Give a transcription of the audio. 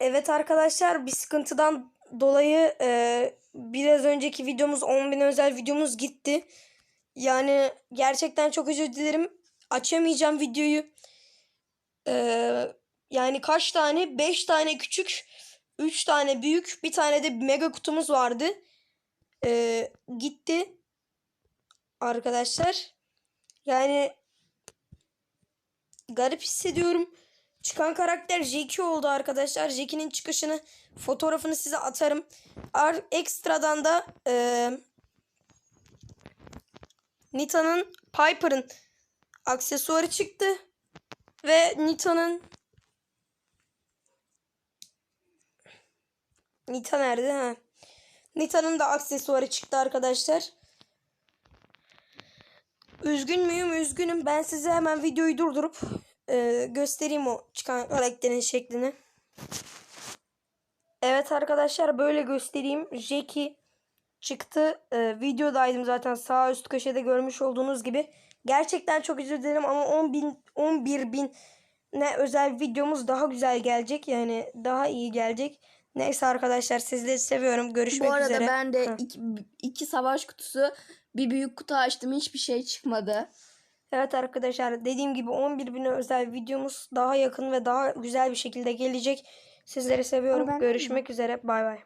Evet arkadaşlar bir sıkıntıdan dolayı e, biraz önceki videomuz 10.000 özel videomuz gitti. Yani gerçekten çok özür dilerim. Açamayacağım videoyu. E, yani kaç tane? 5 tane küçük, 3 tane büyük, bir tane de mega kutumuz vardı. E, gitti. Arkadaşlar. Yani garip hissediyorum. Çıkan karakter Jackie oldu arkadaşlar. Jackie'nin çıkışını fotoğrafını size atarım. Ar ekstradan da eee Nita'nın Piper'ın aksesuarı çıktı. Ve Nita'nın Nita nerede ha? Nita'nın da aksesuarı çıktı arkadaşlar. Üzgün müyüm? Üzgünüm. Ben size hemen videoyu durdurup e, göstereyim o çıkan karakterin şeklini. Evet arkadaşlar böyle göstereyim. Jackie çıktı. E, videodaydım zaten sağ üst köşede görmüş olduğunuz gibi. Gerçekten çok özür dilerim ama 10 bin, 11 bin ne özel videomuz daha güzel gelecek. Yani daha iyi gelecek. Neyse arkadaşlar sizleri seviyorum. Görüşmek Bu arada üzere. ben de iki, iki savaş kutusu bir büyük kutu açtım hiçbir şey çıkmadı. Evet arkadaşlar dediğim gibi 11 bine özel videomuz daha yakın ve daha güzel bir şekilde gelecek. Sizleri seviyorum. Görüşmek üzere. Bay bay.